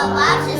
Bob